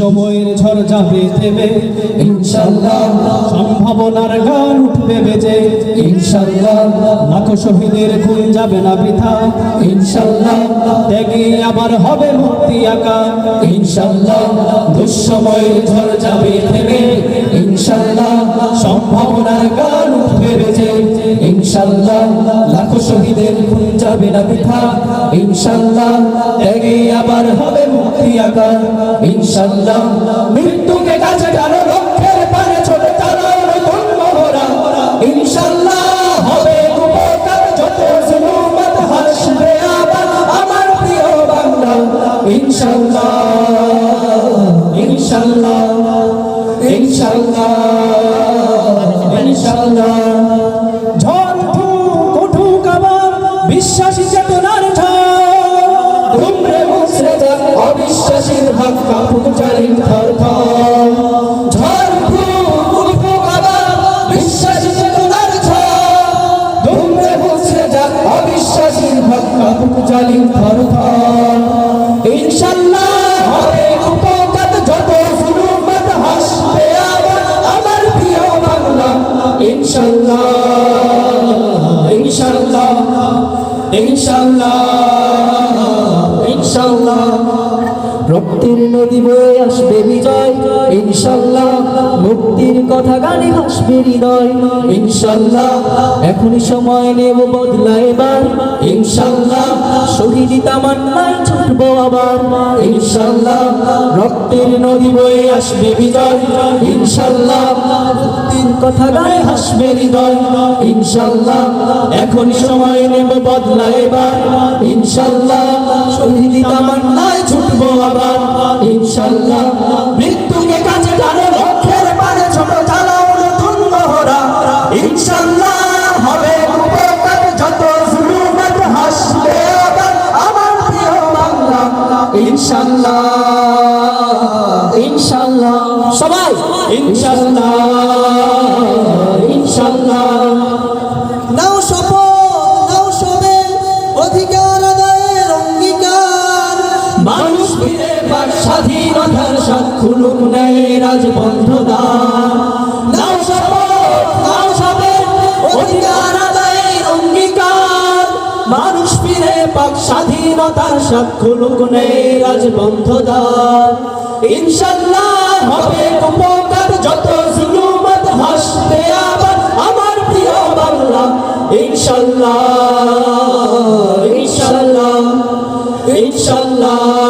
দুঃসময়ের ঝড় যাবে থেমে সম্ভাবনার গান উঠবে বেজে। ইনশাল্লাহ শহীদের খুন যাবে না বৃথা। ইনশাল্লাহ ত্যাগে আবার হবে মুক্তি আঁকা ইনশাল্লাহ দুঃসময়ের ঝড় যাবে থেমে যাবে না বৃথা ইনশাল্লাহ ত্যাগে আবার হবে মুক্তি আঁকা ইনশাল্লাহ মৃত্যুকে কাছে টানো ইনশাল্লাহ ইনশাল্লাহ ইনশাল্লাহ ইনশাল্লাহ বিশ্বাসী চেতনার ঝড়। তোমরে মুছরে যাক অবিশ্বাসীর ভাব কাপুক জালিম থর থর ইনশাল্লাহ হবে উপকার, যত জুলুমত হাসবে আবার আমার প্রিয় বাংলা। ইনশাল্লাহ ইনশাল্লাহ ইনশাল্লাহ। রক্তের নদী বয়ে আসবে বিজয়। ইনশাল্লাহ মুক্তির কথা গানে ভাসবে হৃদয়। ইনশাল্লাহ এখনই সময় নেব বদলা এবার। ইনশাল্লাহ শহীদ তামান্নায় ছুটবো আবার। ইনশাল্লাহ রক্তের নদী বয়ে আসবে বিজয়। ইনশাল্লাহ মুক্তির কথা গানে হাসবে হৃদয়। ইনশাল্লাহ এখনই সময় নেব বদলা এবার। ইনশাল্লাহ শহীদ আবার ইনশাল্লাহ মৃত্যুকে কাছে টানো লক্ষ্যের পারে ছোট চালাও নতুন মহড়া। ইনশাল্লাহ হবে উপকার, যত জুলুমত হাসবে আবার আমার প্রিয় বাংলা। ইনশাল্লাহ ইনশাল্লাহ সবাই ইনশাল্লাহ ইনশাল্লাহ স্বাধীনতার সাক্ষুলুক নেয় রাজবন্ধ অঙ্গীকার। মানুষ স্বাধীনতার সাক্ষুলুক নেয় রাজবন্ধ যত জুলুমত হাসবে আবার আমার প্রিয় বাংলা। ইনশাল্লাহ ইনশাল্লাহ ইনশাল্লাহ